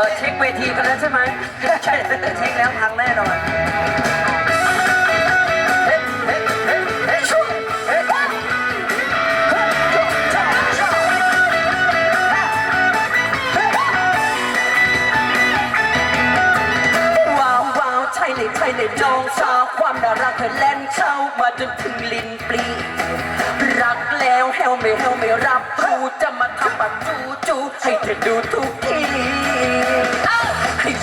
ออเช็คเวทีกันแล้วใช่ไหมใช่เช็คแล้วพังแน่นอนเฮ้ยเฮ้ยเฮ้ยเฮ้ยช่วยเฮ้ยเฮ้ยเฮ้ยช่วยช่วยว้าวว้าวใช่เลยใน้องสาความน่ารักเธอเล่นเข้ามาจนถึงลิ้นปลีรักแล้วแฮวไม่แฮวไม่รับกูจะมาทำแบบจูจูให้เธอดูทุกที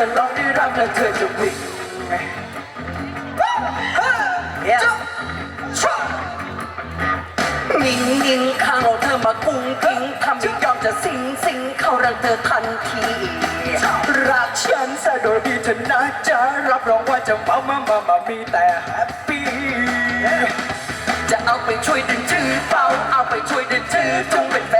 ระวังจะลองได้รักและเธอจะวิ่ง Yeah. นิ่งนิ่งข้างเราเธอมากุ้งกิ้งทำไม่ยอมจะสิงสิงเข้ารังเธอทันที รักฉันซะโดยดีเธอนะจ๊ะรับรองว่าจะมามามามามีแต่แฮปปี้จะเอาไปช่วยดึงชื่อเป้าเอาไปช่วยดึงชื่อจุงเป็นแฟ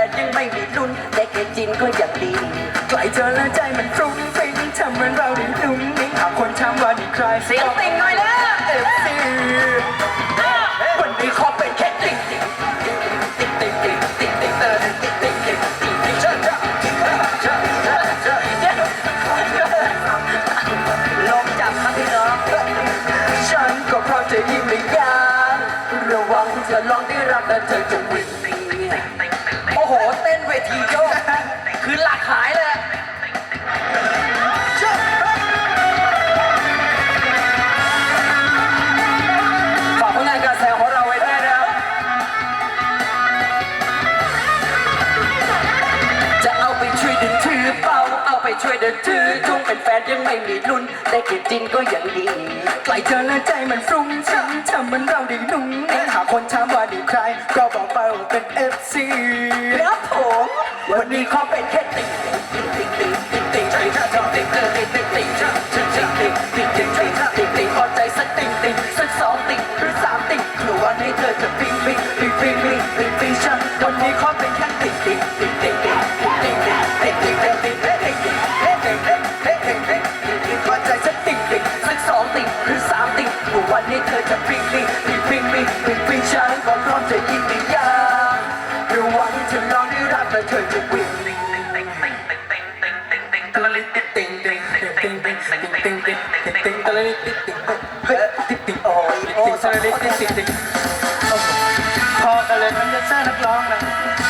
ยางระวังจะลองได้รักแต่เธอจะวิ่งโอ้โห เต้นเวทียอ ยเดินถือจุงเป็นแฟนยังไม่มีลุ้น ได้แค่จินก็ยังดีไกลเธอและใจมันฟรุ้งฟริ้งทำเหมันเราได้นุ่งนิ่งหาคนถ ความร้อนจะยิ่งไม่ยากเมื่อวันที่เธอลองได้รักแล้เธอจะวิ่งพอกันเลยมันจะแซ่นักร้องนะ